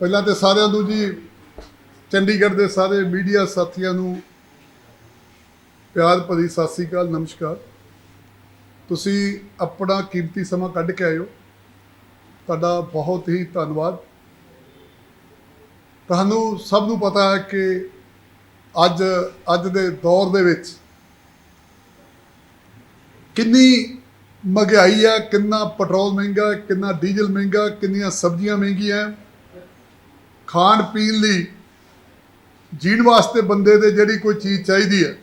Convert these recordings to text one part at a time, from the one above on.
ਪਹਿਲਾਂ ਤੇ ਸਾਰਿਆਂ ਨੂੰ ਜੀ, ਚੰਡੀਗੜ੍ਹ ਦੇ ਸਾਰੇ ਮੀਡੀਆ ਸਾਥੀਆਂ ਨੂੰ ਪਿਆਰ ਭਰੀ ਸਤਿ ਸ੍ਰੀ ਅਕਾਲ, ਨਮਸਕਾਰ। ਤੁਸੀਂ ਆਪਣਾ ਕੀਮਤੀ ਸਮਾਂ ਕੱਢ ਕੇ ਆਏ ਹੋ ਤੁਹਾਡਾ ਬਹੁਤ ਹੀ ਧੰਨਵਾਦ। ਤੁਹਾਨੂੰ ਸਭ ਨੂੰ ਪਤਾ ਹੈ ਕਿ ਅੱਜ ਅੱਜ ਦੇ ਦੌਰ ਦੇ ਵਿੱਚ ਕਿੰਨੀ ਮਹਿੰਗਾਈ ਹੈ, ਕਿੰਨਾ ਪੈਟਰੋਲ ਮਹਿੰਗਾ ਕਿੰਨਾ ਡੀਜ਼ਲ ਮਹਿੰਗਾ ਕਿੰਨੀਆਂ ਸਬਜ਼ੀਆਂ ਮਹਿੰਗੀਆਂ ਹੈ। ਖਾਣ ਪੀਣ ਲਈ ਜੀਣ ਵਾਸਤੇ ਬੰਦੇ ਦੇ ਜਿਹੜੀ ਕੋਈ ਚੀਜ਼ ਚਾਹੀਦੀ ਹੈ।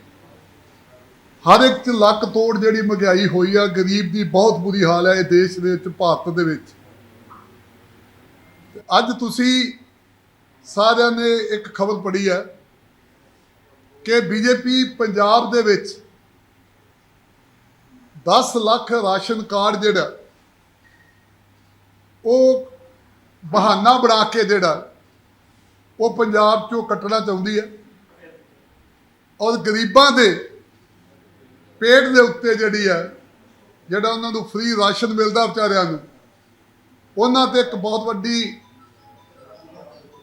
ਹਰ ਇੱਕ ਚ ਲੱਕ ਤੋੜ ਜਿਹੜੀ ਮਹਿੰਗਾਈ ਹੋਈ ਆ, ਗਰੀਬ ਦੀ ਬਹੁਤ ਬੁਰੀ ਹਾਲ ਹੈ ਇਹ ਦੇਸ਼ ਦੇ ਵਿੱਚ, ਭਾਰਤ ਦੇ ਵਿੱਚ। ਅੱਜ ਤੁਸੀਂ ਸਾਰਿਆਂ ਨੇ ਇੱਕ ਖਬਰ ਪੜ੍ਹੀ ਹੈ ਕਿ ਬੀਜੇਪੀ ਪੰਜਾਬ ਦੇ ਵਿੱਚ 10 ਲੱਖ ਰਾਸ਼ਨ ਕਾਰਡ ਜਿਹੜਾ ਉਹ ਬਹਾਨਾ ਬਣਾ ਕੇ ਜਿਹੜਾ ਉਹ ਪੰਜਾਬ ਚੋਂ ਕੱਟਣਾ ਚਾਹੁੰਦੀ ਹੈ। ਔਰ ਗਰੀਬਾਂ ਦੇ ਪੇਟ ਦੇ ਉੱਤੇ ਜਿਹੜੀ ਹੈ, ਜਿਹੜਾ ਉਹਨਾਂ ਨੂੰ ਫ੍ਰੀ ਰਾਸ਼ਨ ਮਿਲਦਾ ਵਿਚਾਰਿਆਂ ਨੂੰ, ਉਹਨਾਂ ਤੇ ਇੱਕ ਬਹੁਤ ਵੱਡੀ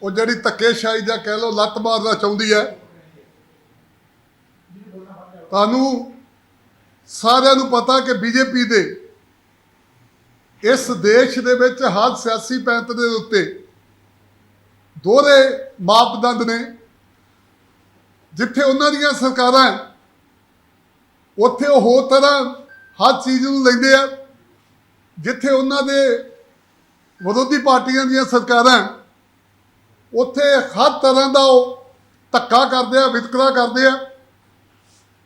ਉਹ ਜਿਹੜੀ ਧੱਕੇਸ਼ਾਹੀ ਜਾਂ ਕਹਿ ਲਓ ਲੱਤ ਮਾਰਨਾ ਚਾਹੁੰਦੀ ਹੈ। ਤੁਹਾਨੂੰ ਸਾਰਿਆਂ ਨੂੰ ਪਤਾ ਕਿ ਬੀਜੇਪੀ ਦੇ ਇਸ ਦੇਸ਼ ਦੇ ਵਿੱਚ ਹਰ ਸਿਆਸੀ ਪੈਂਤ ਦੇ ਉੱਤੇ ਦੋਹਰੇ ਮਾਪਦੰਡ ਨੇ। ਜਿੱਥੇ ਉਹਨਾਂ ਦੀਆਂ ਸਰਕਾਰਾਂ ਉੱਥੇ ਉਹ ਹੋਰ ਤਰ੍ਹਾਂ ਹਰ ਚੀਜ਼ ਨੂੰ ਲੈਂਦੇ ਆ। ਜਿੱਥੇ ਉਹਨਾਂ ਦੇ ਵਿਰੋਧੀ ਪਾਰਟੀਆਂ ਦੀਆਂ ਸਰਕਾਰਾਂ ਉੱਥੇ ਹਰ ਤਰ੍ਹਾਂ ਦਾ ਉਹ ਧੱਕਾ ਕਰਦੇ ਆ, ਵਿਤਕਰਾ ਕਰਦੇ ਆ।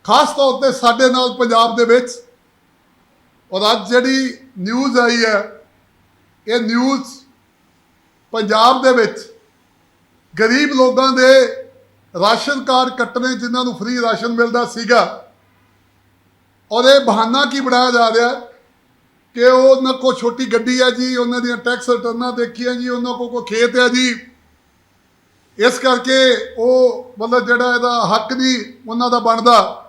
ਖਾਸ ਤੌਰ ਤੇ ਸਾਡੇ ਨਾਲ ਪੰਜਾਬ ਦੇ ਵਿੱਚ। ਔਰ ਅੱਜ ਜਿਹੜੀ ਨਿਊਜ਼ ਆਈ ਹੈ, ਇਹ ਨਿਊਜ਼ ਪੰਜਾਬ ਦੇ ਵਿੱਚ ਗਰੀਬ ਲੋਕਾਂ ਦੇ ਰਾਸ਼ਨ ਕਾਰਡ ਕੱਟਣੇ ਜਿਨ੍ਹਾਂ ਨੂੰ ਫ੍ਰੀ ਰਾਸ਼ਨ ਮਿਲਦਾ ਸੀਗਾ। ਔਰ ਇਹ ਬਹਾਨਾ ਕੀ ਬਣਾਇਆ ਜਾ ਰਿਹਾ ਕਿ ਉਹ ਉਹਨਾਂ ਕੋ ਛੋਟੀ ਗੱਡੀ ਹੈ ਜੀ, ਉਹਨਾਂ ਦੀਆਂ ਟੈਕਸ ਰਿਟਰਨਾਂ ਦੇਖੀਆਂ ਜੀ, ਉਹਨਾਂ ਕੋ ਕੋਈ ਖੇਤ ਹੈ ਜੀ। ਇਸ ਕਰਕੇ ਉਹ ਮਤਲਬ ਜਿਹੜਾ ਇਹਦਾ ਹੱਕ ਨਹੀਂ ਉਹਨਾਂ ਦਾ ਬਣਦਾ।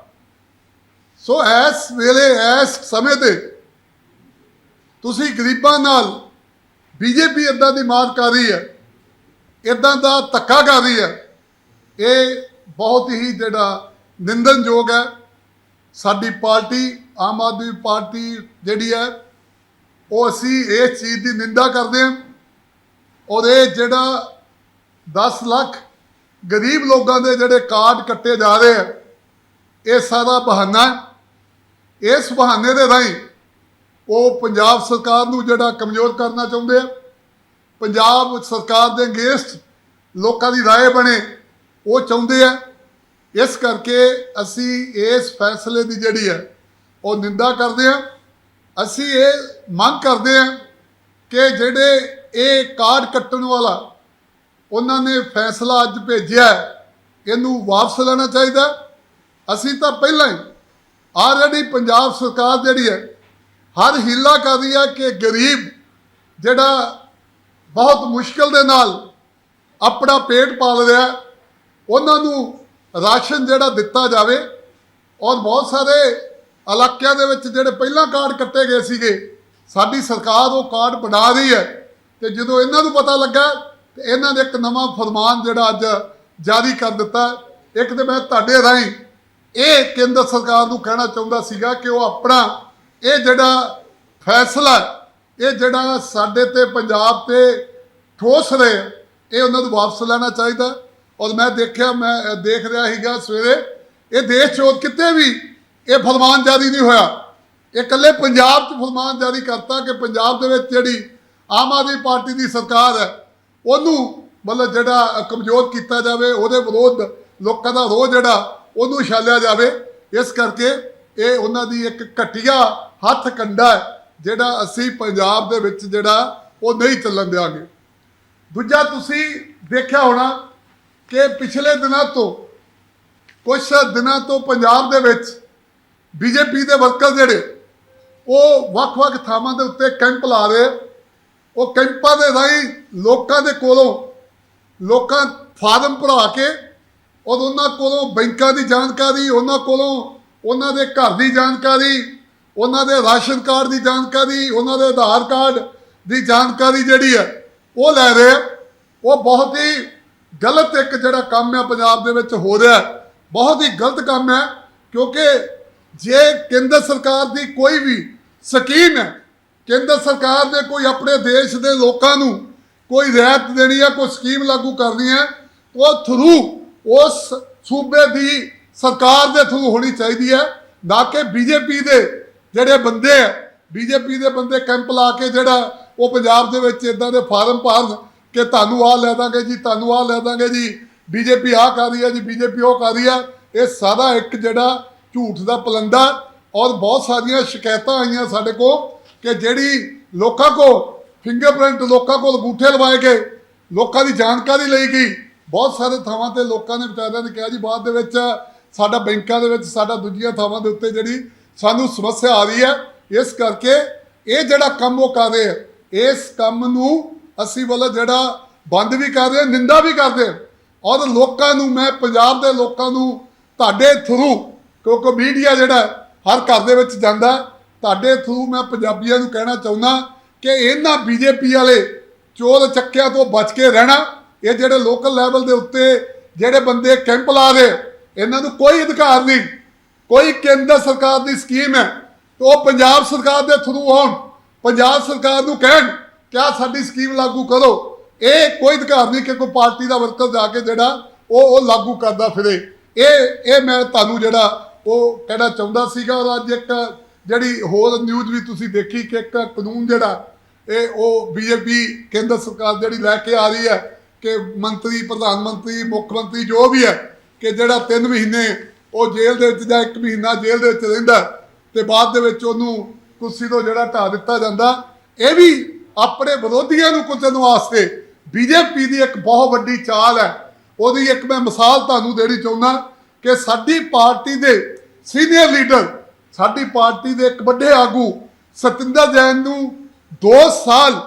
ਸੋ ਇਸ ਵੇਲੇ, ਇਸ ਸਮੇਂ ਤੇ ਤੁਸੀਂ ਗਰੀਬਾਂ ਨਾਲ ਬੀਜੇਪੀ ਇਦਾਂ ਦੀ ਮਾਰ ਕਰ ਰਹੀ ਹੈ। ਇਦਾਂ ਦਾ ਧੱਕਾ ਕਰ ਰਹੀ ਹੈ। ਇਹ ਬਹੁਤ ਹੀ ਜਿਹੜਾ ਨਿੰਦਨਯੋਗ ਹੈ। ਸਾਡੀ ਪਾਰਟੀ, ਆਮ ਆਦਮੀ ਪਾਰਟੀ ਜਿਹੜੀ ਹੈ, ਉਹ ਅਸੀਂ ਇਸ ਚੀਜ਼ ਦੀ ਨਿੰਦਾ ਕਰਦੇ ਹਾਂ ਔਰ ਇਹ ਜਿਹੜਾ 10 ਲੱਖ ਗਰੀਬ ਲੋਕਾਂ ਦੇ ਜਿਹੜੇ ਕਾਰਡ ਕੱਟੇ ਜਾ ਰਹੇ ਆ ਇਹ ਸਾਰਾ ਬਹਾਨਾ ਇਸ ਬਹਾਨੇ ਦੇ ਰਾਹੀਂ ਉਹ ਪੰਜਾਬ ਸਰਕਾਰ ਨੂੰ ਜਿਹੜਾ ਕਮਜ਼ੋਰ ਕਰਨਾ ਚਾਹੁੰਦੇ ਆ ਪੰਜਾਬ ਸਰਕਾਰ ਦੇ ਅਗੇਂਸਟ ਲੋਕਾਂ ਦੀ رائے ਬਣੇ ਉਹ ਚਾਹੁੰਦੇ ਆ ਇਸ ਕਰਕੇ ਅਸੀਂ ਇਸ ਫੈਸਲੇ ਦੀ ਜਿਹੜੀ ਹੈ ਉਹ ਨਿੰਦਾ ਕਰਦੇ ਆ ਅਸੀਂ ਇਹ ਮੰਗ ਕਰਦੇ ਆ ਕਿ ਜਿਹੜੇ ਇਹ ਕਾਰਡ ਕੱਟਣ ਵਾਲਾ ਉਹਨਾਂ ਨੇ ਫੈਸਲਾ ਅੱਜ ਭੇਜਿਆ ਹੈ, ਇਹਨੂੰ ਵਾਪਸ ਲੈਣਾ ਚਾਹੀਦਾ ਅਸੀਂ ਤਾਂ ਪਹਿਲਾਂ ਹੀ ਆਲਰੇਡੀ ਪੰਜਾਬ ਸਰਕਾਰ ਜਿਹੜੀ ਹੈ ਹਰ ਹੀਲਾ ਕਰ ਰਹੀ ਹੈ ਕਿ ਗਰੀਬ ਜਿਹੜਾ ਬਹੁਤ ਮੁਸ਼ਕਲ ਦੇ ਨਾਲ ਆਪਣਾ ਪੇਟ ਪਾਲ ਰਿਹਾ ਉਹਨਾਂ ਨੂੰ ਰਾਸ਼ਨ ਜਿਹੜਾ ਦਿੱਤਾ ਜਾਵੇ ਔਰ ਬਹੁਤ ਸਾਰੇ ਇਲਾਕਿਆਂ ਦੇ ਵਿੱਚ ਜਿਹੜੇ ਪਹਿਲਾਂ ਕਾਰਡ ਕੱਟੇ ਗਏ ਸੀਗੇ, ਸਾਡੀ ਸਰਕਾਰ ਉਹ ਕਾਰਡ ਬਣਾ ਰਹੀ ਹੈ ਤੇ ਜਦੋਂ ਇਹਨਾਂ ਨੂੰ ਪਤਾ ਲੱਗਾ ਤੇ ਇਹਨਾਂ ਨੇ ਇੱਕ ਨਵਾਂ ਫਰਮਾਨ ਜਿਹੜਾ ਅੱਜ ਜਾਰੀ ਕਰ ਦਿੱਤਾ। ਇੱਕ ਤੇ ਮੈਂ ਤੁਹਾਡੇ ਰਾਹੀਂ ਇਹ ਕੇਂਦਰ ਸਰਕਾਰ ਨੂੰ ਕਹਿਣਾ ਚਾਹੁੰਦਾ ਸੀਗਾ ਕਿ ਉਹ ਆਪਣਾ ਇਹ ਜਿਹੜਾ ਫੈਸਲਾ ਇਹ ਜਿਹੜਾ ਸਾਡੇ ਤੇ ਪੰਜਾਬ ਤੇ ਠੋਸ ਰਹੇ ਇਹ ਉਹਨਾਂ ਨੂੰ ਵਾਪਸ ਲੈਣਾ ਚਾਹੀਦਾ। ਔਰ ਮੈਂ ਦੇਖਿਆ, ਮੈਂ ਦੇਖ ਰਿਹਾ ਸੀਗਾ ਸਵੇਰੇ, ਇਹ ਦੇਸ਼ ਚੋਂ ਕਿਤੇ ਵੀ ਇਹ ਫਰਮਾਨ ਜਾਰੀ ਨਹੀਂ ਹੋਇਆ। ਇਹ ਇਕੱਲੇ ਪੰਜਾਬ 'ਚ ਫਰਮਾਨ ਜਾਰੀ ਕਰਤਾ ਕਿ ਪੰਜਾਬ ਦੇ ਵਿੱਚ ਜਿਹੜੀ ਆਮ ਆਦਮੀ ਪਾਰਟੀ ਦੀ ਸਰਕਾਰ ਹੈ, ਉਹਨੂੰ ਮਤਲਬ ਜਿਹੜਾ ਕਮਜ਼ੋਰ ਕੀਤਾ ਜਾਵੇ, ਉਹਦੇ ਵਿਰੋਧ ਲੋਕਾਂ ਦਾ ਰੋਹ ਜਿਹੜਾ, ਉਹਨੂੰ ਛਾਲਿਆ ਜਾਵੇ। ਇਸ ਕਰਕੇ ਇਹ ਉਹਨਾਂ ਦੀ ਇੱਕ ਘਟੀਆ ਹੱਥ ਕੰਡਾ ਹੈ। ਜਿਹੜਾ ਅਸੀਂ ਪੰਜਾਬ ਦੇ ਵਿੱਚ ਜਿਹੜਾ ਉਹ ਨਹੀਂ ਚੱਲਣ ਦਿਆਂਗੇ। ਦੂਜਾ ਤੁਸੀਂ ਦੇਖਿਆ ਹੋਣਾ ਕਿ ਪਿਛਲੇ ਦਿਨਾਂ ਤੋਂ ਕੁਝ ਦਿਨਾਂ ਤੋਂ ਪੰਜਾਬ ਦੇ ਵਿੱਚ ਬੀਜੇਪੀ ਦੇ ਵਰਕਰ ਜਿਹੜੇ, ਉਹ ਵੱਖ-ਵੱਖ ਥਾਵਾਂ ਦੇ ਉੱਤੇ ਕੈਂਪ ਲਾ ਰਹੇ। ਉਹ ਕੈਂਪਾਂ ਦੇ ਰਾਹੀਂ ਲੋਕਾਂ ਦੇ ਕੋਲੋਂ, ਲੋਕਾਂ ਫਾਰਮ ਭਰਾ ਕੇ, ਔਰ ਉਹਨਾਂ ਕੋਲੋਂ ਬੈਂਕਾਂ ਦੀ ਜਾਣਕਾਰੀ, ਉਹਨਾਂ ਕੋਲੋਂ ਉਹਨਾਂ ਦੇ ਘਰ ਦੀ ਜਾਣਕਾਰੀ ਉਹਨਾਂ ਦੇ ਰਾਸ਼ਨ ਕਾਰਡ ਦੀ ਜਾਣਕਾਰੀ, ਉਹਨਾਂ ਦੇ ਆਧਾਰ ਕਾਰਡ ਦੀ ਜਾਣਕਾਰੀ ਜਿਹੜੀ ਹੈ, ਉਹ ਲੈ ਰਹੇ ਆ। ਉਹ ਬਹੁਤ ਹੀ ਗਲਤ ਇੱਕ ਜਿਹੜਾ ਕੰਮ ਹੈ ਪੰਜਾਬ ਦੇ ਵਿੱਚ ਹੋ ਰਿਹਾ ਬਹੁਤ ਹੀ ਗਲਤ ਕੰਮ ਹੈ, ਕਿਉਂਕਿ ਜੇ ਕੇਂਦਰ ਸਰਕਾਰ ਦੀ ਕੋਈ ਵੀ ਸਕੀਮ ਹੈ, ਕੇਂਦਰ ਸਰਕਾਰ ਨੇ ਕੋਈ ਆਪਣੇ ਦੇਸ਼ ਦੇ ਲੋਕਾਂ ਨੂੰ ਕੋਈ ਰਿਆਇਤ ਦੇਣੀ ਹੈ, ਕੋਈ ਸਕੀਮ ਲਾਗੂ ਕਰਨੀ ਹੈ, ਉਹ ਥਰੂ ਉਸ ਸੂਬੇ ਦੀ ਸਰਕਾਰ ਦੇ ਥਰੂ ਹੋਣੀ ਚਾਹੀਦੀ ਹੈ। ਨਾ ਕਿ ਬੀਜੇਪੀ ਦੇ ਜਿਹੜੇ ਬੰਦੇ ਆ ਬੀਜੇਪੀ ਦੇ ਬੰਦੇ ਕੈਂਪ ਲਾ ਕੇ ਜਿਹੜਾ ਉਹ ਪੰਜਾਬ ਦੇ ਵਿੱਚ ਇਦਾਂ ਦੇ ਫਾਰਮ ਭਰਨ ਕਿ ਤੁਹਾਨੂੰ ਆਹ ਲੈ ਦਾਂਗੇ ਜੀ, ਤੁਹਾਨੂੰ ਆਹ ਲੈ ਦਾਂਗੇ ਜੀ ਬੀਜੇਪੀ ਆਹ ਕਰ ਰਹੀ ਹੈ ਜੀ ਬੀਜੇਪੀ ਉਹ ਕਰ ਰਹੀ ਹੈ। ਇਹ ਸਾਰਾ ਇੱਕ ਜਿਹੜਾ ਝੂਠ ਦਾ ਪਲੰਦਾ ਔਰ ਬਹੁਤ ਸਾਰੀਆਂ ਸ਼ਿਕਾਇਤਾਂ ਆਈਆਂ ਸਾਡੇ ਕੋਲ ਕਿ ਜਿਹੜੀ ਲੋਕਾਂ ਕੋ ਫਿੰਗਰਪ੍ਰਿੰਟ ਲੋਕਾਂ ਕੋਲ ਅੰਗੂਠੇ ਲਵਾਏ ਗਏ, ਲੋਕਾਂ ਦੀ ਜਾਣਕਾਰੀ ਲਈ ਗਈ। ਬਹੁਤ ਸਾਰੇ ਥਾਵਾਂ ਤੇ ਲੋਕਾਂ ਨੇ ਵਿਚਾਰਿਆਂ ਨੇ ਕਿਹਾ ਜੀ, ਬਾਅਦ ਦੇ ਵਿੱਚ ਸਾਡਾ ਬੈਂਕਾਂ ਦੇ ਵਿੱਚ, ਸਾਡਾ ਦੂਜੀਆਂ ਥਾਵਾਂ ਦੇ ਉੱਤੇ ਜਿਹੜੀ ਸਾਨੂੰ ਸਮੱਸਿਆ ਆ ਰਹੀ ਹੈ। ਇਸ ਕਰਕੇ ਇਹ ਜਿਹੜਾ ਕੰਮ ਉਹ ਕਰ ਰਹੇ ਆ ਇਸ ਕੰਮ ਨੂੰ ਅਸੀਂ ਵੱਲੋਂ ਜਿਹੜਾ ਬੰਦ ਵੀ ਕਰ ਰਹੇ ਹਾਂ, ਨਿੰਦਾ ਵੀ ਕਰਦੇ ਹਾਂ। ਔਰ ਲੋਕਾਂ ਨੂੰ ਮੈਂ ਪੰਜਾਬ ਦੇ ਲੋਕਾਂ ਨੂੰ ਤੁਹਾਡੇ ਥਰੂ ਕਿਉਂਕਿ ਮੀਡੀਆ ਜਿਹੜਾ ਹਰ ਘਰ ਦੇ ਵਿੱਚ ਜਾਂਦਾ ਤੁਹਾਡੇ ਥਰੂ ਮੈਂ ਪੰਜਾਬੀਆਂ ਨੂੰ ਕਹਿਣਾ ਚਾਹੁੰਦਾ ਕਿ ਇਹਨਾਂ ਬੀਜੇਪੀ ਵਾਲੇ ਚੋਰ ਚੱਕਿਆਂ ਤੋਂ ਬਚ ਕੇ ਰਹਿਣਾ ਇਹ ਜਿਹੜੇ ਲੋਕਲ ਲੈਵਲ ਦੇ ਉੱਤੇ ਜਿਹੜੇ ਬੰਦੇ ਕੈਂਪ ਲਾ ਰਹੇ ਇਹਨਾਂ ਨੂੰ ਕੋਈ ਅਧਿਕਾਰ ਨਹੀਂ। ਕੋਈ ਕੇਂਦਰ ਸਰਕਾਰ ਦੀ ਸਕੀਮ ਹੈ, ਤੇ ਉਹ ਪੰਜਾਬ ਸਰਕਾਰ ਦੇ ਥਰੂ ਹੋਣ। ਪੰਜਾਬ ਸਰਕਾਰ ਨੂੰ ਕਹਿਣ ਕਿ ਆਹ ਸਾਡੀ ਸਕੀਮ ਲਾਗੂ ਕਰੋ। ਇਹ ਕੋਈ ਅਧਿਕਾਰ ਨਹੀਂ ਕਿ ਕੋਈ ਪਾਰਟੀ ਦਾ ਵਰਕਰ ਜਾ ਕੇ ਜਿਹੜਾ ਉਹ ਉਹ ਲਾਗੂ ਕਰਦਾ ਫਿਰੇ। ਇਹ ਇਹ ਮੈਂ ਤੁਹਾਨੂੰ ਜਿਹੜਾ ਉਹ ਕਹਿਣਾ ਚਾਹੁੰਦਾ ਸੀਗਾ ਔਰ ਅੱਜ ਇੱਕ ਜਿਹੜੀ ਹੋਰ ਨਿਊਜ਼ ਵੀ ਤੁਸੀਂ ਦੇਖੀ ਕਿ ਇੱਕ ਕਾਨੂੰਨ ਜਿਹੜਾ, ਇਹ ਉਹ ਬੀਜੇਪੀ ਕੇਂਦਰ ਸਰਕਾਰ ਜਿਹੜੀ ਲੈ ਕੇ ਆ ਰਹੀ ਹੈ ਕਿ ਮੰਤਰੀ, ਪ੍ਰਧਾਨ ਮੰਤਰੀ, ਮੁੱਖ ਮੰਤਰੀ ਜੋ ਵੀ ਹੈ, ਕਿ ਜਿਹੜਾ 3 ਮਹੀਨੇ ਉਹ ਜੇਲ੍ਹ ਦੇ ਵਿੱਚ ਜਾਂ 1 ਮਹੀਨਾ ਜੇਲ੍ਹ ਦੇ ਵਿੱਚ ਰਹਿੰਦਾ ਹੈ ਤੇ ਬਾਅਦ ਦੇ ਵਿੱਚ ਉਹਨੂੰ ਕੁਰਸੀ ਤੋਂ ਜਿਹੜਾ ਢਾ ਦਿੱਤਾ ਜਾਂਦਾ ਇਹ ਵੀ ਆਪਣੇ ਵਿਰੋਧੀਆਂ ਨੂੰ ਕੁਚਲਣ ਵਾਸਤੇ ਬੀਜੇਪੀ ਦੀ ਇੱਕ ਬਹੁਤ ਵੱਡੀ ਚਾਲ ਹੈ। ਉਹਦੀ ਇੱਕ ਮੈਂ ਮਿਸਾਲ ਤੁਹਾਨੂੰ ਦੇਣੀ ਚਾਹੁੰਦਾ ਕਿ ਸਾਡੀ ਪਾਰਟੀ ਦੇ ਸੀਨੀਅਰ ਲੀਡਰ, ਸਾਡੀ ਪਾਰਟੀ ਦੇ ਇੱਕ ਵੱਡੇ ਆਗੂ ਸਤਿੰਦਰ ਜੈਨ ਨੂੰ 2 ਸਾਲ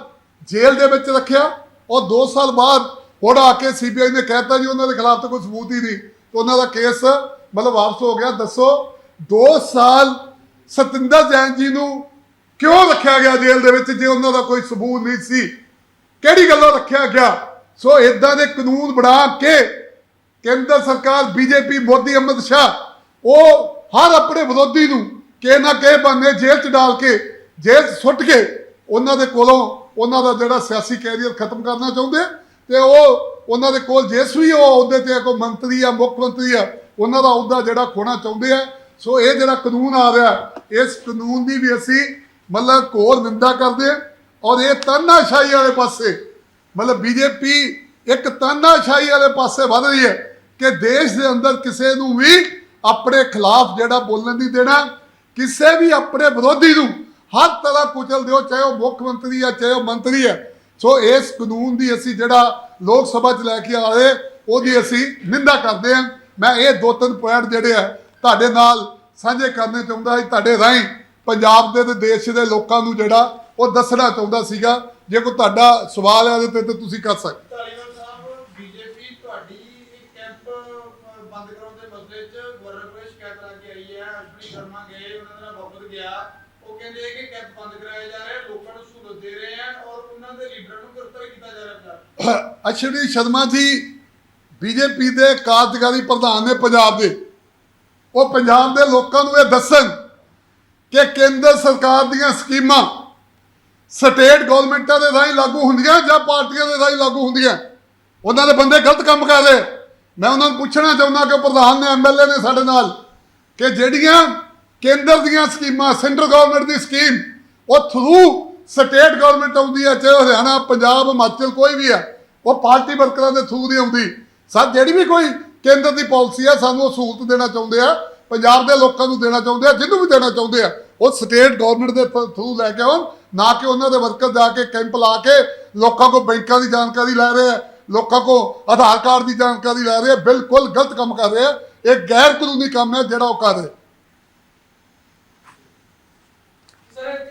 ਜੇਲ੍ਹ ਦੇ ਵਿੱਚ ਰੱਖਿਆ। ਔਰ 2 ਸਾਲ ਬਾਅਦ ਹੁਣ ਆ ਕੇ ਸੀਬੀਆਈ ਨੇ ਕਹਿਤਾ ਜੀ ਉਹਨਾਂ ਦੇ ਖਿਲਾਫ ਤਾਂ ਕੋਈ ਸਬੂਤ ਹੀ ਨਹੀਂ। ਤੇ ਉਹਨਾਂ ਦਾ ਕੇਸ ਮਤਲਬ ਵਾਪਸ ਹੋ ਗਿਆ। ਦੱਸੋ 2 ਸਾਲ ਸਤਿੰਦਰ ਜੈਨ ਜੀ ਨੂੰ ਕਿਉਂ ਰੱਖਿਆ ਗਿਆ ਜੇਲ੍ਹ ਦੇ ਵਿੱਚ ਜੇ ਉਹਨਾਂ ਦਾ ਕੋਈ ਸਬੂਤ ਨਹੀਂ ਸੀ? ਕਿਹੜੀ ਗੱਲੋਂ ਰੱਖਿਆ ਗਿਆ? ਸੋ ਇਦਾਂ ਦੇ ਕਾਨੂੰਨ ਬਣਾ ਕੇ ਕੇਂਦਰ ਸਰਕਾਰ, ਬੀਜੇਪੀ, ਮੋਦੀ ਅਮਿਤ ਸ਼ਾਹ, ਉਹ ਹਰ ਆਪਣੇ ਵਿਰੋਧੀ ਨੂੰ ਕਿਸੇ ਨਾ ਕਿਸੇ ਬੰਨੇ ਜੇਲ੍ਹ 'ਚ ਡਾਲ ਕੇ, ਜੇਲ੍ਹ 'ਚ ਸੁੱਟ ਕੇ ਉਹਨਾਂ ਦੇ ਕੋਲੋਂ ਉਹਨਾਂ ਦਾ ਜਿਹੜਾ ਸਿਆਸੀ ਕੈਰੀਅਰ ਖਤਮ ਕਰਨਾ ਚਾਹੁੰਦੇ ਤੇ ਉਹ ਉਹਨਾਂ ਦੇ ਕੋਲ ਜਿਸ ਵੀ ਉਹ ਅਹੁਦੇ ਤੇ ਕੋਈ ਮੰਤਰੀ ਆ, ਮੁੱਖ ਮੰਤਰੀ ਆ ਉਹਨਾਂ ਦਾ ਅਹੁਦਾ ਜਿਹੜਾ ਖੋਣਾ ਚਾਹੁੰਦੇ ਆ। ਸੋ ਇਹ ਜਿਹੜਾ ਕਾਨੂੰਨ ਆ ਰਿਹਾ, ਇਸ ਕਾਨੂੰਨ ਦੀ ਵੀ ਅਸੀਂ ਮਤਲਬ ਘੋਰ ਨਿੰਦਾ ਕਰਦੇ ਆ। ਔਰ ਇਹ ਤਾਨਾਸ਼ਾਹੀ ਵਾਲੇ ਪਾਸੇ, ਮਤਲਬ ਬੀਜੇਪੀ ਇੱਕ ਤਾਨਾਸ਼ਾਹੀ ਵਾਲੇ ਪਾਸੇ ਵੱਧ ਰਹੀ ਹੈ ਕਿ ਦੇਸ਼ ਦੇ ਅੰਦਰ ਕਿਸੇ ਨੂੰ ਵੀ ਆਪਣੇ ਖਿਲਾਫ ਜਿਹੜਾ ਬੋਲਣ ਨਹੀਂ ਦੇਣਾ, ਕਿਸੇ ਵੀ ਆਪਣੇ ਵਿਰੋਧੀ ਨੂੰ ਹਰ ਤਰ੍ਹਾਂ ਕੁਚਲ ਦਿਓ, ਚਾਹੇ ਉਹ ਮੁੱਖ ਮੰਤਰੀ ਆ, ਚਾਹੇ ਉਹ ਮੰਤਰੀ ਹੈ ਸੋ ਇਸ ਕਾਨੂੰਨ ਦੀ ਅਸੀਂ ਜਿਹੜਾ ਲੋਕ ਸਭਾ 'ਚ ਲੈ ਕੇ ਆਏ ਉਹਦੀ ਅਸੀਂ ਨਿੰਦਾ ਕਰਦੇ ਹਾਂ। ਮੈਂ ਇਹ ਦੋ ਤਿੰਨ ਪੁਆਇੰਟ ਜਿਹੜੇ ਆ ਤੁਹਾਡੇ ਨਾਲ ਸਾਂਝੇ ਕਰਨੇ ਚਾਹੁੰਦਾ ਸੀ ਤੁਹਾਡੇ ਰਾਹੀਂ ਪੰਜਾਬ ਦੇ ਤੇ ਦੇਸ਼ ਦੇ ਲੋਕਾਂ ਨੂੰ ਜਿਹੜਾ ਉਹ ਦੱਸਣਾ ਚਾਹੁੰਦਾ ਸੀਗਾ। ਜੇ ਕੋਈ ਤੁਹਾਡਾ ਸਵਾਲ ਹੈ ਉਹਦੇ ਤੇ ਤੁਸੀਂ ਕਰ ਸਕਦੇ। ਕਹਿੰਦੇ ਕਿ ਕੈਂਪ ਬੰਦ ਜਾ ਰਿਹਾ ਲੋਕਾਂ ਨੂੰ ਸਹੂਲਤ ਦੇ ਰਹੇ ਆ ਔਰ ਉਹਨਾਂ ਦੇ ਲੀਡਰਾਂ ਨੂੰ ਗ੍ਰਿਫਤਾਰ ਕੀਤਾ ਜਾ ਰਿਹਾ ਹੈ। ਅਸ਼ਵਨੀ ਸ਼ਰਮਾ ਜੀ ਬੀਜੇਪੀ ਦੇ ਕਾਰਜਕਾਰੀ ਪ੍ਰਧਾਨ ਨੇ ਪੰਜਾਬ ਦੇ। ਉਹ ਪੰਜਾਬ ਦੇ ਲੋਕਾਂ ਨੂੰ ਇਹ ਦੱਸਣ ਕਿ ਕੇਂਦਰ ਸਰਕਾਰ ਦੀਆਂ ਸਕੀਮਾਂ ਸਟੇਟ ਗਵਰਨਮੈਂਟਾਂ ਦੇ ਰਾਹੀਂ ਲਾਗੂ ਹੁੰਦੀਆਂ ਜਾਂ ਪਾਰਟੀਆਂ ਦੇ ਰਾਹੀਂ ਲਾਗੂ ਹੁੰਦੀਆਂ? ਉਹਨਾਂ ਦੇ ਬੰਦੇ ਗਲਤ ਕੰਮ ਕਰ ਰਹੇ। ਮੈਂ ਉਹਨਾਂ ਨੂੰ ਪੁੱਛਣਾ ਚਾਹੁੰਦਾ ਕਿ ਪ੍ਰਧਾਨ ਨੇ ਐਮਐਲਏ ਨੇ ਸਾਡੇ ਨਾਲ ਕਿ ਜਿਹੜੀਆਂ ਕੇਂਦਰ ਦੀਆਂ ਸਕੀਮਾਂ ਸੈਂਟਰ ਗਵਰਨਮੈਂਟ ਦੀ ਸਕੀਮ, ਉਹ ਥਰੂ ਸਟੇਟ ਗਵਰਨਮੈਂਟ ਆਉਂਦੀ ਹੈ, ਚਾਹੇ ਉਹ ਹਰਿਆਣਾ, ਪੰਜਾਬ, ਹਿਮਾਚਲ, ਕੋਈ ਵੀ ਹੈ, ਉਹ ਪਾਰਟੀ ਵਰਕਰਾਂ ਦੇ ਥਰੂ ਨਹੀਂ ਆਉਂਦੀ। ਸਰ, ਜਿਹੜੀ ਵੀ ਕੋਈ ਕੇਂਦਰ ਦੀ ਪਾਲਿਸੀ ਹੈ, ਸਾਨੂੰ ਉਹ ਸਹੂਲਤ ਦੇਣਾ ਚਾਹੁੰਦੇ ਆ, ਪੰਜਾਬ ਦੇ ਲੋਕਾਂ ਨੂੰ ਦੇਣਾ ਚਾਹੁੰਦੇ ਆ, ਜਿਹਨੂੰ ਵੀ ਦੇਣਾ ਚਾਹੁੰਦੇ ਆ, ਉਹ ਸਟੇਟ ਗਵਰਨਮੈਂਟ ਦੇ ਥਰੂ ਲੈ ਕੇ ਆਉਣ, ਨਾ ਕਿ ਉਹਨਾਂ ਦੇ ਵਰਕਰ ਜਾ ਕੇ ਕੈਂਪ ਲਾ ਕੇ ਲੋਕਾਂ ਕੋਲ ਬੈਂਕਾਂ ਦੀ ਜਾਣਕਾਰੀ ਲੈ ਰਹੇ ਆ, ਲੋਕਾਂ ਕੋ ਆਧਾਰ ਕਾਰਡ ਦੀ ਜਾਣਕਾਰੀ ਲੈ ਰਹੇ ਆ, ਬਿਲਕੁਲ ਗਲਤ ਕੰਮ ਕਰ ਰਹੇ ਆ। ਇਹ ਗੈਰ ਕਾਨੂੰਨੀ ਕੰਮ ਹੈ ਜਿਹੜਾ ਉਹ ਕਰ ਰਹੇ ਸਰ ਇੱਕ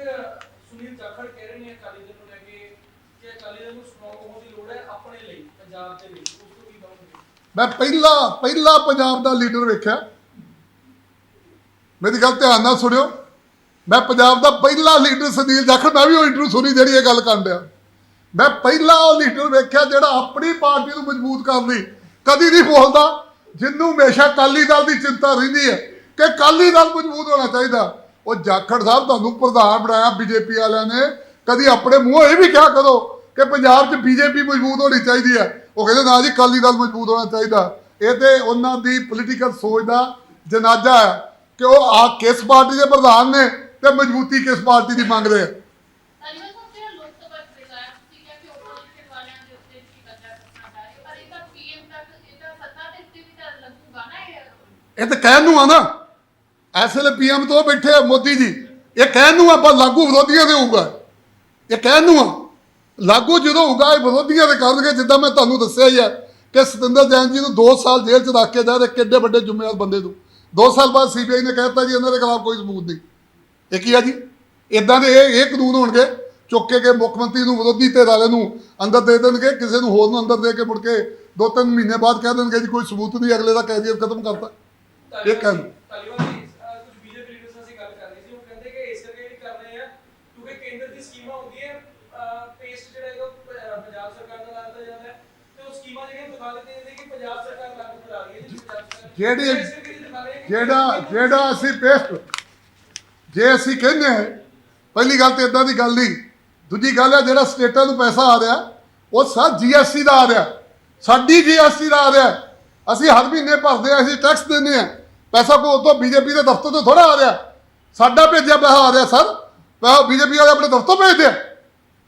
ਸੁਨੀਲ ਜਾਖੜ ਕਹਿ ਰਹੇ ਨੇ ਅਕਾਲੀ ਦਲ ਨੂੰ ਲੈ ਕੇ ਕਿ ਅਕਾਲੀ ਦਲ ਨੂੰ ਸਟਰੋਂਗ ਹੋਣ ਦੀ ਲੋੜ ਹੈ ਆਪਣੇ ਲਈ ਪੰਜਾਬ ਦੇ ਲਈ ਉਸ ਤੋਂ ਕੀ ਕਹੋਗੇ ਮੈਂ ਪਹਿਲਾ ਪਹਿਲਾ ਪੰਜਾਬ ਦਾ ਲੀਡਰ ਵੇਖਿਆ। ਮੇਰੀ ਗੱਲ ਧਿਆਨ ਨਾਲ ਸੁਣਿਓ। ਮੈਂ ਪੰਜਾਬ ਦਾ ਪਹਿਲਾ ਲੀਡਰ ਸੁਨੀਲ ਜਾਖੜ, ਮੈਂ ਵੀ ਉਹ ਇੰਟਰਵਿਊ ਸੁਣੀ ਜਿਹੜੀ ਇਹ ਗੱਲ ਕਰਨ ਡਿਆ। ਮੈਂ ਪਹਿਲਾ ਉਹ ਲੀਡਰ ਵੇਖਿਆ ਜਿਹੜਾ ਆਪਣੀ ਪਾਰਟੀ ਨੂੰ ਮਜ਼ਬੂਤ ਕਰਨ ਲਈ ਕਦੀ ਨਹੀਂ ਬੋਲਦਾ, ਜਿੰਨੂੰ ਹਮੇਸ਼ਾ ਅਕਾਲੀ ਦਲ ਦੀ ਚਿੰਤਾ ਰਹਿੰਦੀ ਹੈ ਕਿ ਅਕਾਲੀ ਦਲ ਮਜ਼ਬੂਤ ਹੋਣਾ ਚਾਹੀਦਾ। ਉਹ ਜਾਖੜ ਸਾਹਿਬ ਤੁਹਾਨੂੰ ਪ੍ਰਧਾਨ ਬਣਾਇਆ ਬੀਜੇਪੀ ਵਾਲਿਆਂ ਨੇ। ਕਦੀ ਆਪਣੇ ਮੂੰਹੋਂ ਇਹ ਵੀ ਕਿਹਾ ਕਰੋ ਕਿ ਪੰਜਾਬ 'ਚ ਬੀਜੇਪੀ ਮਜ਼ਬੂਤ ਹੋਣੀ ਚਾਹੀਦੀ ਹੈ। ਉਹ ਕਹਿੰਦੇ ਨਾ ਜੀ ਅਕਾਲੀ ਦਲ ਮਜ਼ਬੂਤ ਹੋਣਾ ਚਾਹੀਦਾ। ਇਹ ਤੇ ਉਹਨਾਂ ਦੀ ਪੋਲੀਟੀਕਲ ਸੋਚ ਦਾ ਜਨਾਜ਼ਾ ਹੈ ਕਿ ਉਹ ਆ ਕਿਸ ਪਾਰਟੀ ਦੇ ਪ੍ਰਧਾਨ ਨੇ ਤੇ ਮਜ਼ਬੂਤੀ ਕਿਸ ਪਾਰਟੀ ਦੀ ਮੰਗ ਰਹੇ ਆ। ਇਹ ਤਾਂ ਕਹਿਣ ਨੂੰ ਆ ਨਾ। ਇਸ ਵੇਲੇ ਪੀਐਮ ਤੋਂ ਬੈਠੇ ਆ ਮੋਦੀ ਜੀ। ਇਹ ਕਹਿਣ ਨੂੰ ਆਪਾਂ ਲਾਗੂ ਵਿਰੋਧੀਆਂ ਦੇ ਹੋਊਗਾ। ਇਹ ਕਹਿਣ ਨੂੰ ਆ। ਲਾਗੂ ਜਦੋਂ ਹੋਊਗਾ, ਇਹ ਵਿਰੋਧੀਆਂ ਦੇ ਕਰਨਗੇ, ਜਿੱਦਾਂ ਮੈਂ ਤੁਹਾਨੂੰ ਦੱਸਿਆ ਹੀ ਹੈ ਕਿ ਸਤਿੰਦਰ ਜੈਨ ਜੀ ਨੂੰ 2 ਸਾਲ ਜੇਲ੍ਹ 'ਚ ਰੱਖ ਕੇ ਜਾ ਰਹੇ ਕਿੱਡੇ ਵੱਡੇ ਜ਼ਿੰਮੇਵਾਰ ਬੰਦੇ ਨੂੰ। 2 ਸਾਲ ਬਾਅਦ ਸੀਬੀਆਈ ਨੇ ਕਹਿਤਾ ਜੀ, ਇਹਨਾਂ ਦੇ ਖਿਲਾਫ ਕੋਈ ਸਬੂਤ ਨਹੀਂ। ਇਹ ਕੀ ਆ ਜੀ? ਇਦਾਂ ਦੇ ਇਹ ਇਹ ਕਾਨੂੰਨ ਹੋਣਗੇ, ਚੁੱਕ ਕੇ ਮੁੱਖ ਮੰਤਰੀ ਨੂੰ, ਵਿਰੋਧੀ ਧਿਰ ਵਾਲੇ ਨੂੰ ਅੰਦਰ ਦੇ ਦੇਣਗੇ, ਕਿਸੇ ਨੂੰ ਹੋਰ ਨੂੰ ਅੰਦਰ ਦੇ ਕੇ ਮੁੜ ਕੇ ਦੋ ਤਿੰਨ ਮਹੀਨੇ ਬਾਅਦ ਕਹਿ ਦੇਣਗੇ ਜੀ, ਕੋਈ ਸਬੂਤ ਨਹੀਂ, ਅਗਲੇ ਦਾ ਕੈਰੀਅਰ ਖਤਮ ਕਰਤਾ। ਇਹ ਕਹਿਣ ਤਾਲੀਬਾਨ ਦੀ ਅਹ, ਕੁਝ ਬੀਜੇਪੀ ਲੀਡਰਸ ਨਾਲ ਅਸੀਂ ਗੱਲ ਕਰ ਰਹੀ ਸੀ ਉਹ ਕਹਿੰਦੇ ਕਿ ਇਸ ਕਰਕੇ ਇਹ ਕਰ ਰਹੇ ਆ ਕਿਉਂਕਿ ਕੇਂਦਰ ਦੀ ਸਕੀਮਾਂ ਹੁੰਦੀਆਂ ਪੇਸਟ ਜਿਹੜਾ ਹੈਗਾ ਉਹ ਪ- ਅਹ, ਪੰਜਾਬ ਸਰਕਾਰ ਦਾ ਲਾਤਾ ਜਾਂਦਾ ਹੈ ਤੇ ਉਹ ਸਕੀਮਾਂ ਜਿਹੜੀਆਂ ਦਿਖਾ ਦਿੱਤੀਆਂ ਜਾਂਦੀਆਂ ਕਿ ਪੰਜਾਬ ਸਰਕਾਰ ਲਾਗੂ ਕਰਾ ਰਹੀ ਹੈ ਜੀ ਪੰਜਾਬ ਸਰਕਾਰ ਜਿਹੜੀ- ਜਿਹੜਾ ਜਿਹੜਾ ਅਸੀਂ ਪੇਸਟ ਜੇ ਅਸੀਂ ਕਹਿੰਦੇ ਹਾਂ ਪਹਿਲੀ ਗੱਲ ਤੇ ਇਦਾਂ ਦੀ ਗੱਲ ਨਹੀਂ। ਦੂਜੀ ਗੱਲ ਹੈ ਜਿਹੜਾ ਸਟੇਟਾਂ ਨੂੰ ਪੈਸਾ ਆ ਰਿਹਾ ਉਹ ਸਭ ਜੀਐਸਟੀ ਦਾ ਆ ਰਿਹਾ। ਸਾਡੀ ਜੀਐਸਟੀ ਦਾ ਆ ਰਿਹਾ। ਅਸੀਂ ਹਰ ਮਹੀਨੇ ਭਰਦੇ ਆ ਅਸੀਂ ਟੈਕਸ ਦਿੰਦੇ ਆ ਪੈਸਾ ਕੋ ਉਤੋਂ ਬੀਜੇਪੀ ਦੇ ਦਫ਼ਤਰ ਤੋਂ ਥੋੜਾ ਆ ਰਿਹਾ। ਸਾਡਾ ਭੇਜਿਆ ਪੈਸਾ ਆ ਰਿਹਾ ਸਰ। ਪੈਸਾ ਬੀਜੇਪੀ ਵਾਲੇ ਆਪਣੇ ਦਫ਼ਤਰ ਭੇਜਦੇ ਆ।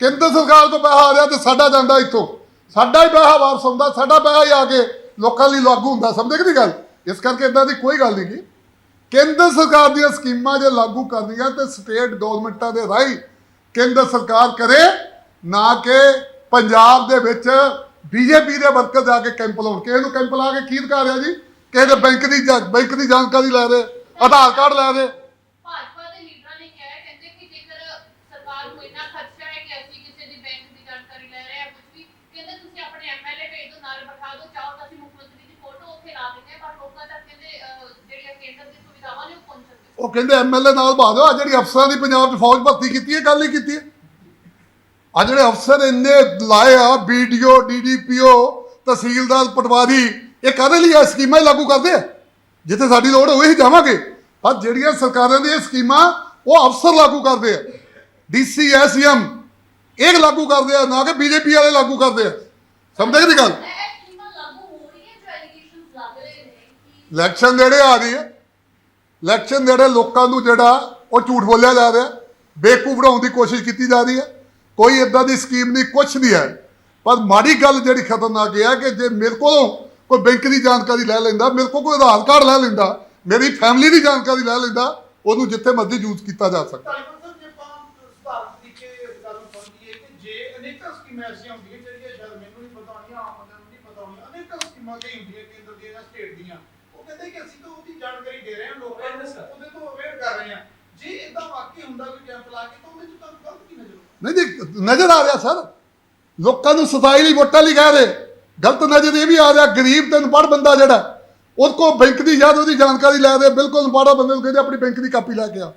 ਕੇਂਦਰ ਸਰਕਾਰ ਤੋਂ ਪੈਸਾ ਆ ਰਿਹਾ ਤੇ ਸਾਡਾ ਜਾਂਦਾ ਇੱਥੋਂ। ਸਾਡਾ ਹੀ ਪੈਸਾ ਵਾਪਸ ਆਉਂਦਾ, ਸਾਡਾ ਪੈਸਾ ਹੀ ਆ ਕੇ ਲੋਕਾਂ ਲਈ ਲਾਗੂ ਹੁੰਦਾ, ਸਮਝੇ ਕਿ ਨਹੀਂ ਗੱਲ? ਇਸ ਕਰਕੇ ਇਦਾਂ ਦੀ ਕੋਈ ਗੱਲ ਨਹੀਂ ਗੀ। ਕੇਂਦਰ ਸਰਕਾਰ ਦੀਆਂ ਸਕੀਮਾਂ ਜੇ ਲਾਗੂ ਕਰਨੀਆਂ ਤੇ ਸਟੇਟ ਗਵਰਨਮੈਂਟਾਂ ਦੇ ਰਾਹੀਂ ਕੇਂਦਰ ਸਰਕਾਰ ਕਰੇ, ਨਾ ਕਿ ਪੰਜਾਬ ਦੇ ਵਿੱਚ ਬੀਜੇਪੀ ਦੇ ਵਰਕਰ ਜਾ ਕੇ ਕੈਂਪ ਲਾਉਣ। ਕਿਸੇ ਨੂੰ ਕੈਂਪ ਲਾ ਕੇ ਕੀ ਦਿਖਾ ਰਿਹਾ ਜੀ? ਕਿਸੇ ਦੇ ਬੈਂਕ ਦੀ ਜਾ- ਬੈਂਕ ਦੀ ਜਾਣਕਾਰੀ ਲੈ ਰਹੇ, ਆਧਾਰ ਕਾਰਡ ਲੈ ਰਹੇ ਭਾਜਪਾ ਦੇ ਲੀਡਰਾਂ ਨੇ ਕਿਹਾ ਹੈ, ਕਹਿੰਦੇ ਕਿ ਜੇਕਰ ਸਰਕਾਰ ਨੂੰ ਇੰਨਾ ਖਰਚਾ ਹੈ ਕਿ ਅਸੀਂ ਕਿਸੇ ਦੀ ਬੈਂਕ ਦੀ ਜਾਣਕਾਰੀ ਲੈ ਰਹੇ ਹਾਂ ਕੁਝ ਵੀ ਕਹਿੰਦੇ ਤੁਸੀਂ ਆਪਣੇ ਐਮਐਲਏ ਭੇਜ ਦਿਓ ਨਾਲ ਬਿਠਾ ਦਿਓ ਚਾਹੋ ਤਾਂ ਅਸੀਂ ਮੁੱਖ ਮੰਤਰੀ ਦੀ ਫੋਟੋ ਉੱਥੇ ਲਾ ਦਿੰਦੇ ਹਾਂ ਪਰ ਲੋਕਾਂ ਤੱਕ ਕਹਿੰਦੇ ਅਹ, ਜਿਹੜੀਆਂ ਕੇਂਦਰ ਦੀ ਸੁਵਿਧਾਵਾਂ ਨੇ ਉਹ ਪਹੁੰਚ ਸਕਦੀਆਂ ਉਹ ਕਹਿੰਦੇ ਐਮਐਲਏ ਨਾਲ ਬਹਾ ਦਿਓ। ਆ ਜਿਹੜੀ ਅਫਸਰਾਂ ਦੀ ਪੰਜਾਬ 'ਚ ਫੌਜ ਭਰਤੀ ਕੀਤੀ ਹੈ ਗੱਲ ਹੀ ਕੀਤੀ ਹੈ। ਆ ਜਿਹੜੇ ਅਫਸਰ ਇੰਨੇ ਲਾਏ ਆ ਬੀਡੀਓ ਡੀਡੀਪੀਓ ਤਹਿਸੀਲਦਾਰ ਪਟਵਾਰੀ ਇਹ ਕਾਹਦੇ ਲਈ ਆ? ਸਕੀਮਾਂ ਹੀ ਲਾਗੂ ਕਰਦੇ ਆ। ਜਿੱਥੇ ਸਾਡੀ ਲੋੜ ਹੋਵੇ ਹੀ ਜਾਵਾਂਗੇ। ਪਰ ਜਿਹੜੀਆਂ ਸਰਕਾਰਾਂ ਦੀਆਂ ਸਕੀਮਾਂ ਉਹ ਅਫਸਰ ਲਾਗੂ ਕਰਦੇ ਆ। ਡੀਸੀ ਐਸਐਮ ਇਹ ਲਾਗੂ ਕਰਦੇ ਆ ਨਾ ਕਿ ਬੀਜੇਪੀ ਵਾਲੇ ਲਾਗੂ ਕਰਦੇ ਆ। ਸਮਝਦੇ ਕਿ ਗੱਲ? ਇਹ ਸਕੀਮਾਂ ਲਾਗੂ ਹੋ ਰਹੀਆਂ ਜੋ ਐਲੀਗੇਸ਼ਨਸ ਲੱਗ ਰਹੇ ਨੇ ਕਿ ਇਲੈਕਸ਼ਨ ਨੇੜੇ ਆ ਰਹੀ ਹੈ ਇਲੈਕਸ਼ਨ ਨੇੜੇ ਲੋਕਾਂ ਨੂੰ ਜਿਹੜਾ ਉਹ ਝੂਠ ਬੋਲਿਆ ਜਾ ਰਿਹਾ, ਬੇਵਕੂਫ ਬਣਾਉਣ ਦੀ ਕੋਸ਼ਿਸ਼ ਕੀਤੀ ਜਾ ਰਹੀ ਹੈ। ਕੋਈ ਇਦਾਂ ਦੀ ਸਕੀਮ ਨਹੀਂ, ਕੁਛ ਨਹੀਂ ਹੈ। ਪਰ ਮਾੜੀ ਗੱਲ ਜਿਹੜੀ ਖਤਰਨਾਕ ਇਹ ਹੈ ਕਿ ਜੇ ਮੇਰੇ ਕੋਲੋਂ ਕੋਈ ਬੈਂਕ ਦੀ ਜਾਣਕਾਰੀ ਲੈ ਲੈਂਦਾ, ਮੇਰੇ ਕੋਲ ਕੋਈ ਆਧਾਰ ਕਾਰਡ ਲੈ ਲੈਂਦਾ, ਮੇਰੀ ਫੈਮਿਲੀ ਦੀ ਜਾਣਕਾਰੀ ਲੈ ਲੈਂਦਾ, ਉਹਨੂੰ ਜਿੱਥੇ ਮਰਜ਼ੀ ਯੂਜ਼ ਕੀਤਾ ਜਾ ਸਕਦਾ ਤਾਲੀਬਾਨ ਸਾਹਿਬ ਜੇ ਆਪਾਂ ਸਧਾਰਨ ਤਰੀਕੇ ਗੱਲ ਨੂੰ ਸਮਝੀਏ ਕਿ ਜੇ ਅਨੇਕਾਂ ਸਕੀਮਾਂ ਐਸੀਆਂ ਹੁੰਦੀਆਂ ਜਿਹੜੀਆਂ ਸ਼ਾਇਦ ਮੈਨੂੰ ਨਹੀਂ ਪਤਾ ਹੋਣੀਆਂ ਆਮ ਬੰਦੇ ਨੂੰ ਨਹੀਂ ਪਤਾ ਹੋਣੀਆਂ ਅਨੇਕਾਂ ਸਕੀਮਾਂ ਕਈ ਹੁੰਦੀਆਂ ਕੇਂਦਰ ਦੀਆਂ ਜਾਂ ਸਟੇਟ ਦੀਆਂ ਉਹ ਕਹਿੰਦੇ ਕਿ ਅਸੀਂ ਤਾਂ ਉਹਦੀ ਜਾਣਕਾਰੀ ਦੇ ਰਹੇ ਹਾਂ ਲੋਕਾਂ ਨੂੰ Awareness ਕਰ। ਉਹਦੇ ਤੋਂ ਅਵੇਅਰ ਕਰ ਰਹੇ ਹਾਂ ਜੇ ਇਦਾਂ ਵਾਕਈ ਹੁੰਦਾ ਕੋਈ ਕੈਂਪ ਲਾ ਕੇ ਤਾਂ ਉਹਦੇ ਚ ਤੁਹਾਨੂੰ ਗਲਤ ਕੀ ਨਜ਼ਰ ਨਹੀਂ ਜੀ, ਨਜ਼ਰ ਆ ਰਿਹਾ ਸਰ। ਲੋਕਾਂ ਨੂੰ ਸਤਾਈ ਲਈ ਵੋਟਾਂ ਲਈ ਕਹਿ ਰਹੇ। ਗਲਤ ਨਜ਼ਰ ਇਹ ਵੀ ਆ ਰਿਹਾ, ਗਰੀਬ ਤੇ ਅਨਪੜ੍ਹ ਬੰਦਾ ਜਿਹੜਾ, ਉਹਦੇ ਕੋਲ ਬੈਂਕ ਦੀ ਯਾਦ, ਉਹਦੀ ਜਾਣਕਾਰੀ ਲੈ ਰਹੇ, ਬਿਲਕੁਲ ਅਨਪੜ੍ਹ ਬੰਦੇ ਨੂੰ ਕਹਿੰਦੇ ਆਪਣੀ ਬੈਂਕ ਦੀ ਕਾਪੀ ਲੈ ਕੇ ਆ।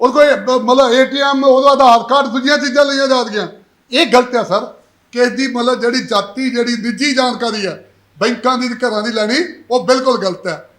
ਉਹਦੇ ਕੋਈ ਮਤਲਬ ਏਟੀਐਮ, ਉਹਦਾ ਆਧਾਰ ਕਾਰਡ, ਦੂਜੀਆਂ ਚੀਜ਼ਾਂ ਲਈਆਂ ਜਾ ਰਹੀਆਂ। ਇਹ ਗਲਤ ਹੈ ਸਰ। ਕਿਸ ਦੀ ਮਤਲਬ ਜਿਹੜੀ ਜਾਤੀ, ਜਿਹੜੀ ਨਿੱਜੀ ਜਾਣਕਾਰੀ ਹੈ ਬੈਂਕਾਂ ਦੀ ਘਰਾਂ ਦੀ ਲੈਣੀ, ਉਹ ਬਿਲਕੁਲ ਗਲਤ ਹੈ